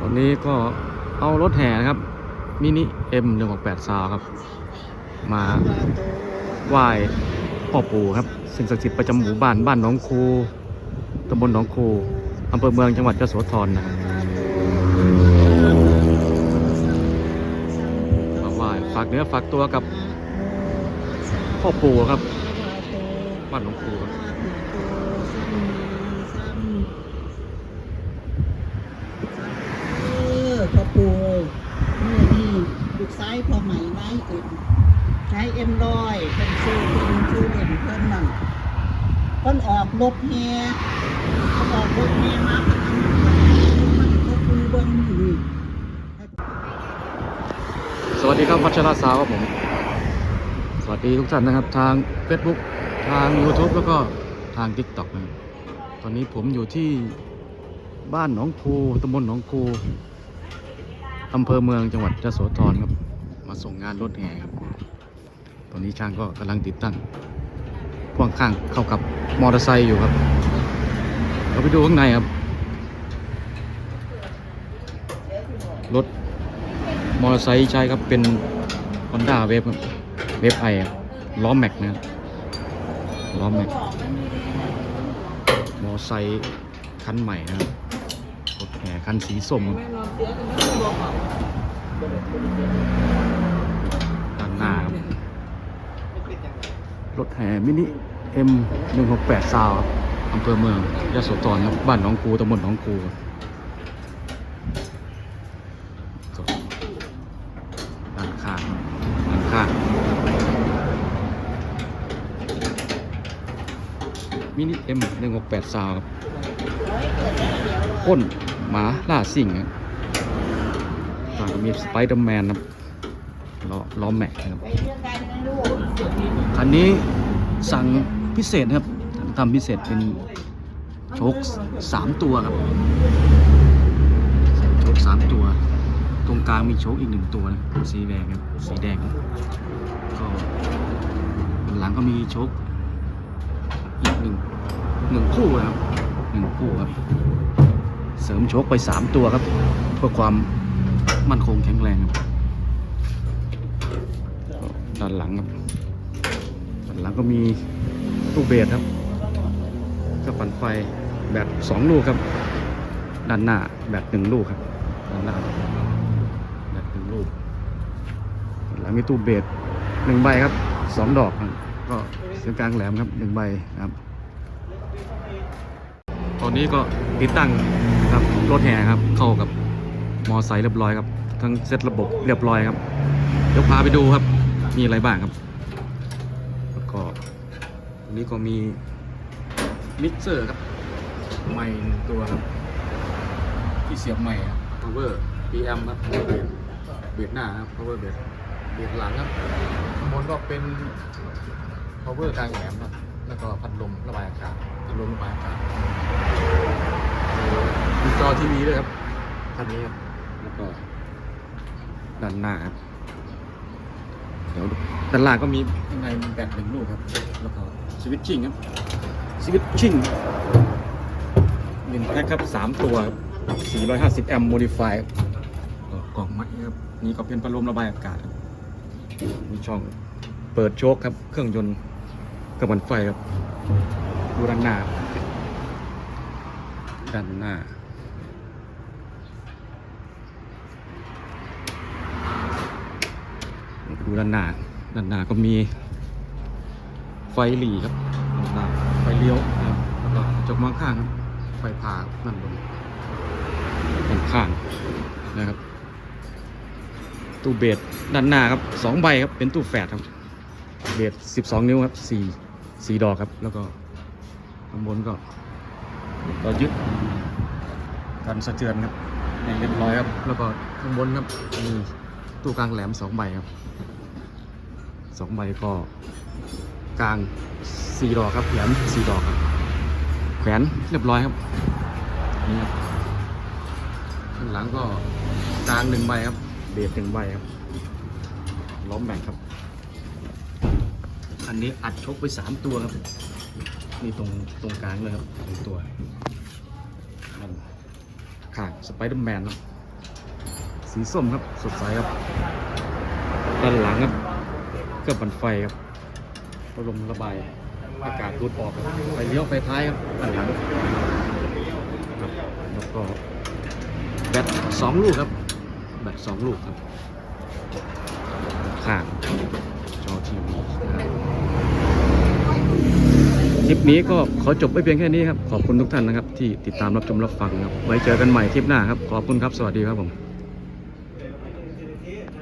ตอนนี้ก็เอารถแห่นะครับมินิ M 1 6 8ซาวครับ มาไหว้พ่อปู่ครับสิ่งศักดิ์สิทธิ์ประจำหมู่บ้านบ้านหนองคูตำบลหนองคูอำเภอเมืองจังหวัดยโสธรนะครับมาไหว้ฝากเนื้อฝากตัวกับพ่อปู่ครับบ้านหนองคูครับ เออ พอปูนี่นี่ลูกซ้ายพอใหม่ไม้เอ็มใช้เอ็มลอยเป็นชื่อเป็นชื่อเล่นเพิ่นนั่นเพิ่นออกรถแฮเพิ่นออกรถแฮมาเพิ่นเอามาเพิ่นพ่อปู่เบิ่งนี่สวัสดีครับพัชราสาวครับผม สวัสดีทุกท่านนะครับ ทาง Facebook ทาง YouTube แล้วก็ทาง TikTok นะตอนนี้ผมอยู่ที่บ้านหนองคูตำบลหนองคู อำเภอเมืองจังหวัดยโสธรครับมาส่งงานรถแห่ครับ ตอนนี้ช่างก็กำลังติดตั้งพ่วงข้างเข้ากับมอเตอร์ไซค์อยู่ครับ เราไปดูข้างในครับ รถมอเตอร์ไซค์ใช้ครับเป็น Honda w a v e เวฟไอล้อแม็กนะล้อแม็กมอเตอร์ไซค์คันใหม่นะครับ คันสีส้มด้านหน้าครับรถแห่มินิ M 1 6 8ซาวครับอำเภอเมืองยะโสธรครับบ้านหนองคูตำบลหนองคูด้านข้างด้านข้างมินิเอ็มหนึ่งหกแปดซาวครับพ่น หมาล่าสิ่งครับข้างก็มีสไปเดอร์แมนครับล้อล้อแม็กนะครับไปเรื่องการนะลูกคันนี้สั่งพิเศษนะครับทำพิเศษเป็นโชคสามตัวครับโชคสามตัว ตรงกลางมีโชคอีกหนึ่งตัวนะสีแดงครับสีแดงก็หลังก็มีโชคอีกหนึ่งหนึ่งคู่นะครับหนึ่งคู่ครับ ริมโชคไปสามตัวครับ เพื่อความมั่นคงแข็งแรงครับด้านหลังครับด้านหลังก็มีตู้เบสครับกับปั่นไฟแบตสองลูกครับ ด้านหน้าแบตหนึ่งลูกครับด้านหน้าแบตหนึ่งลูกด้านหลังมีตู้เบสหนึ่งใบครับสองดอกก็เสียงกลางแหลมครับหนึ่งใบครับตอนนี้ก็ติดตั้ง ครับรถแห่ครับเข้ากับมอไซค์เรียบร้อยครับ ทั้งเซตระบบเรียบร้อยครับเดี๋ยวพาไปดูครับ มีอะไรบ้างครับ แล้วก็อันนี้ก็มีมิกเซอร์ครับไมค์หนึ่งตัวครับ ที่เสียบไมค์ครับ power PM ครับ power bass เบสหน้าครับ power bass เบสหลังครับข้างบนก็เป็น power กลางแหลมครับแล้วก็พัดลมระบายอากาศพัดลมระบายอากาศ จอทีวีด้วยครับคันนี้ครับ แล้วก็ด้านหน้าครับเดี๋ยวด้านล่างก็มีข้างในมีแบตหนึ่งลูกครับ แล้วก็สวิตชิ่งครับสวิตชิ่งหนึ่งแพ็คครับสามตัวครับ450แอมป์โมดิฟายกล่องไม้ครับนี่ก็เป็นพัดลมระบายอากาศครับมีช่องเปิดโชคครับ เครื่องยนต์กำมันไฟครับดูด้านหน้าด้านหน้า ดูด้านหน้าด้านหน้าก็มีไฟหลีครับด้านไฟเลี้ยวครับแล้วก็จกมองข้างครับไฟผ่านั่นบนด้านข้างนะครับ ตู้เบสด้านหน้าครับสองใบครับเป็นตู้แฝดครับเบสสิบสองนิ้วครับสี่สี่ดอกครับ แล้วก็ข้างบนก็ก็ยึดกันสะเทือนครับเรียบร้อยครับ แล้วก็ข้างบนครับมีตู้กลางแหลมสองใบครับ สองใบก็กลางสี่ดอกครับแหลมสี่ดอกครับ แขวนเรียบร้อยครับนี่ครับข้างหลังก็กลางหนึ่งใบครับ เบสหนึ่งใบครับ ล้อมแบ่งครับ อันนี้อัดชกไปสามตัวครับนี่ตรงตรงกลางเลยครับหนึ่งตัวนั่นข้างสไปเดอร์แมนครับสีส้มครับ สดใสครับด้านหลังครับ เครื่องปั่นไฟครับพัดลมระบายอากาศดูดออกครับไฟเลี้ยวไฟท้ายครับด้านหลังครับแล้วก็แบตสองลูกครับแบตสองลูกครับข้างจอทีวีคลิปนี้ก็ขอจบไว้เพียงแค่นี้ครับ ขอบคุณทุกท่านนะครับ ที่ติดตามรับชมรับฟังครับ ไว้เจอกันใหม่คลิปหน้าครับ ขอบคุณครับ สวัสดีครับผม